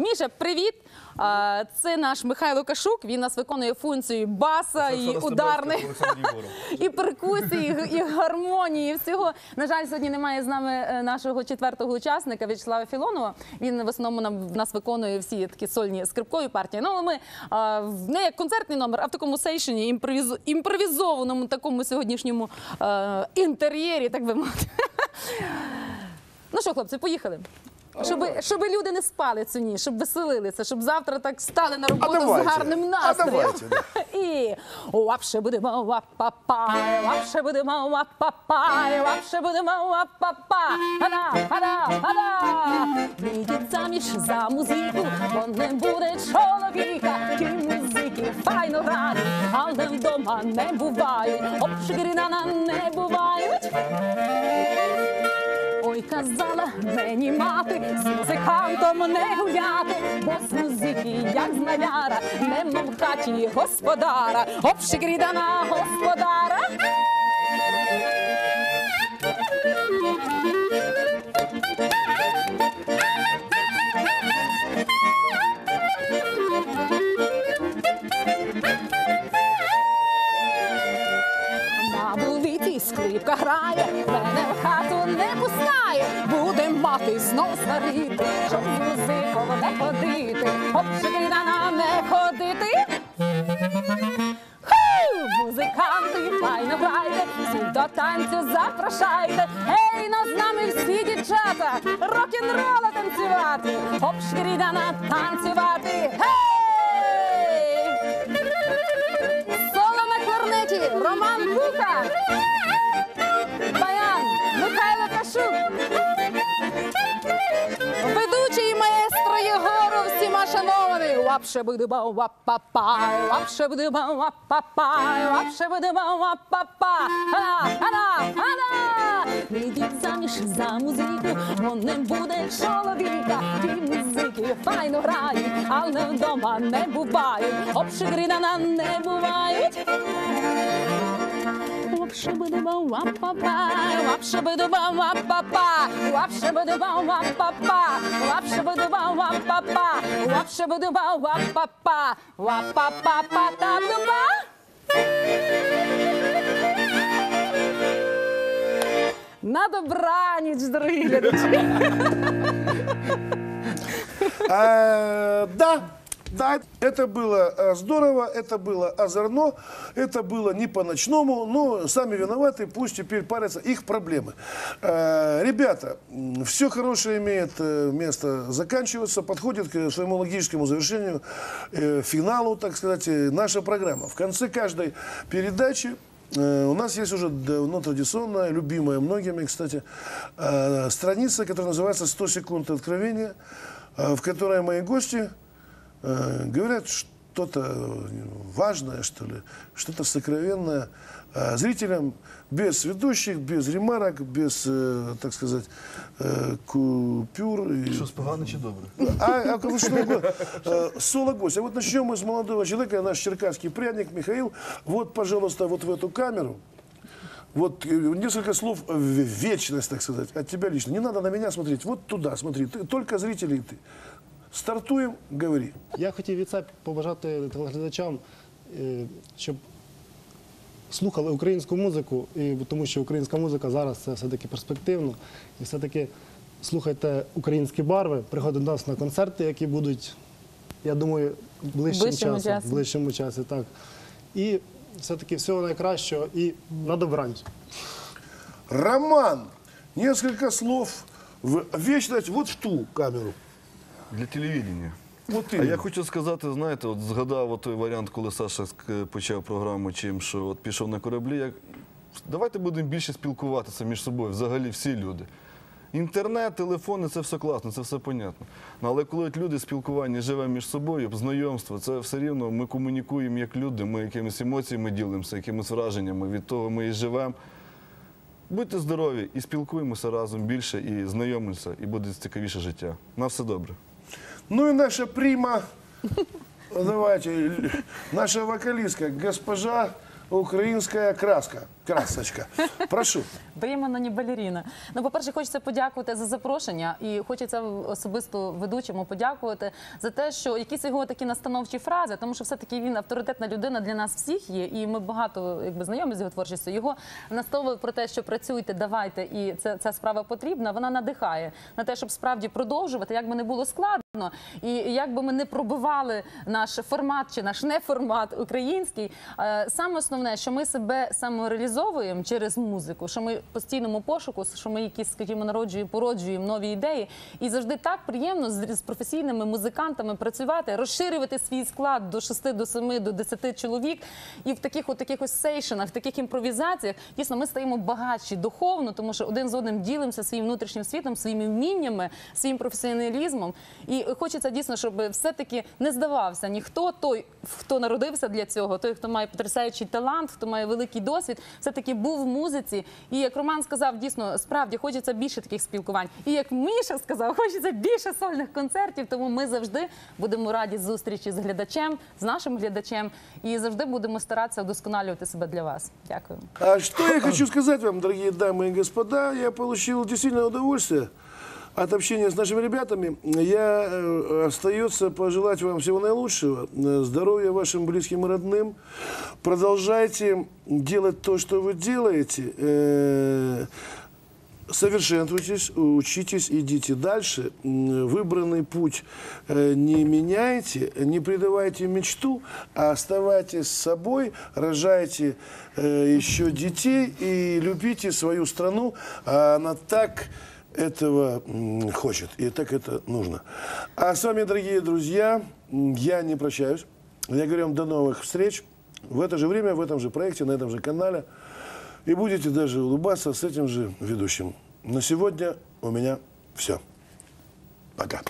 Міша, привіт! А, Це наш Михайло Кашук. Він нас виконує функцію баса і ударних, і перкусії, і, і гармонії. Всього на жаль, сьогодні немає з нами е, нашого четвертого учасника В'ячеслава Філонова. Він в основному нам в нас виконує всі такі сольні скрипкові партії. Ну але ми а, не як концертний номер, а в такому сейшені, імпровіз, імпровізованому такому сьогоднішньому е, інтер'єрі, так би мовити. Ну що, хлопці, поїхали. Щоб, щоб люди не спали цю ніч, щоб веселилися, щоб завтра так стали на роботу з давайте. гарним А настроєм. давайте, да. І лапше будемо лапапай, лапше будемо лапапай, лапше будемо лапапа. Гада, гада, гада. Вийдіть заміж за музику, бо не буде чоловіка. Ті музики файно грають, але вдома не бувають. Обширінана не бувають. Ой, казала мені мати, з музикантом не гуляти, бо з музики, як маляра, нема в хаті господара, обшикрідана господара. Знов сварити, щоб з не ходити, обшикрідана не ходити. Музиканти, файно грайте, всіх до танцю запрошайте. Ей, ну з нами всі дівчата, рок-н-рола танцювати, обшкрідана танцювати. Гей! Соло на кларнеті Роман Кука. Шанований. Лапше буде вапапай, лапше буде вапапай, лапше буде вапапа. Ана, ана, ана. Вийдіть заміж за музику, бо не буде чоловіка. Ті музики файно грають, але вдома не бувають. Обшигрінана не бувають. Лапшабадуба вапапа, лапшабадуба вапапа, лапшабадуба вапапа, лапшабадуба вапапа, лапшабадуба вапапа, вапапапа-та-дуба. На добраніч, дорогі глядачі. А, Да, Да, это было э, здорово, это было озорно, это было не по-ночному, но сами виноваты, пусть теперь парятся их проблемы. Э, Ребята, все хорошее имеет э, место заканчиваться, подходит к своему логическому завершению, финалу, так сказать, наша программа. В конце каждой передачи У нас есть уже давно традиционная, любимая многими, кстати, страница, которая называется «100 секунд откровения», в которой мои гости э, говорят что-то э, важное, что ли, что-то сокровенное э, зрителям, без ведущих, без ремарок, без, э, так сказать, э, купюр. и- Щось погано чи добре? а, а что соло гость. А вот начнем мы с молодого человека, наш черкасский пряник Михаил. Вот, пожалуйста, вот в эту камеру. Вот несколько слов в вечность, так сказать, от тебя лично. Не надо на меня смотреть, вот туда смотри. Ты- только зрители и ты. Стартуем, говори. Я хотів від себе побажати телеглядачам, е, щоб слухали українську музику, і, тому що українська музика зараз це все-таки перспективно. І все-таки слухайте українські барви, приходьте до нас на концерти, які будуть, я думаю, ближчим часом. часі. Ближчому часі, так. І все-таки всього найкращого і на добраніч. Роман, несколько слов в вечность вот в ту камеру. Для телевідення. Вот А я хочу сказати, знаєте, от згадав от той варіант, коли Саша почав програму, чим що от пішов на кораблі. Як... Давайте будемо більше спілкуватися між собою, взагалі всі люди. Інтернет, телефони це все класно, це все понятно. Ну, але коли от люди спілкування живе між собою, знайомство, це все рівно ми комунікуємо як люди, ми якимись емоціями ділимося, якимись враженнями. Від того ми і живемо. Будьте здорові і спілкуємося разом більше, і знайомимося, і буде цікавіше життя. На все добре. Ну и наша прима, давайте, наша вокалистка, госпожа украинская краска. Красочка. Прошу. Приємна балеріна. Ну, по-перше, хочеться подякувати за запрошення, і хочеться особисто ведучому подякувати за те, що якісь його такі настановчі фрази, тому що все-таки він авторитетна людина для нас всіх є, і ми багато якби знайомі з його творчістю. Його настанови про те, що працюйте, давайте, і це ця справа потрібна. Вона надихає на те, щоб справді продовжувати, як би не було складно, і як би ми не пробивали наш формат чи наш неформат український. е, Саме основне, що ми себе самореалізовуємо через музику, що ми постійному пошуку, що ми якісь, скажімо, народжуємо, породжуємо нові ідеї. І завжди так приємно з професійними музикантами працювати, розширювати свій склад до 6, до 7, до 10 чоловік. І в таких от таких ось сейшенах, в таких імпровізаціях, дійсно, ми стаємо багатші духовно, тому що один з одним ділимося своїм внутрішнім світом, своїми вміннями, своїм професіоналізмом. І хочеться дійсно, щоб все-таки не здавався ніхто той, хто народився для цього, той, хто має потрясаючий талант, хто має великий досвід, все-таки був в музиці. І як Роман сказав, дійсно справді хочеться більше таких спілкувань. І як Міша сказав, хочеться більше сольних концертів. Тому ми завжди будемо раді зустрічі з глядачем, з нашим глядачем, і завжди будемо старатися вдосконалювати себе для вас. Дякую. А що я хочу сказати вам, дорогі дами і господа, я отримав дійсно удовольствие от общения с нашими ребятами. Я э, остается пожелать вам всего наилучшего, э, здоровья вашим близким и родным. Продолжайте делать то, что вы делаете. э, Совершенствуйтесь, учитесь, идите дальше. Выбранный путь не меняйте, не предавайте мечту, а оставайтесь с собой, рожайте еще детей и любите свою страну. А Она так этого хочет, и так это нужно. А с вами, дорогие друзья, я не прощаюсь. Я говорю вам до новых встреч в это же время, в этом же проекте, на этом же канале. И будете даже улыбаться с этим же ведущим. На сегодня у меня все. Пока.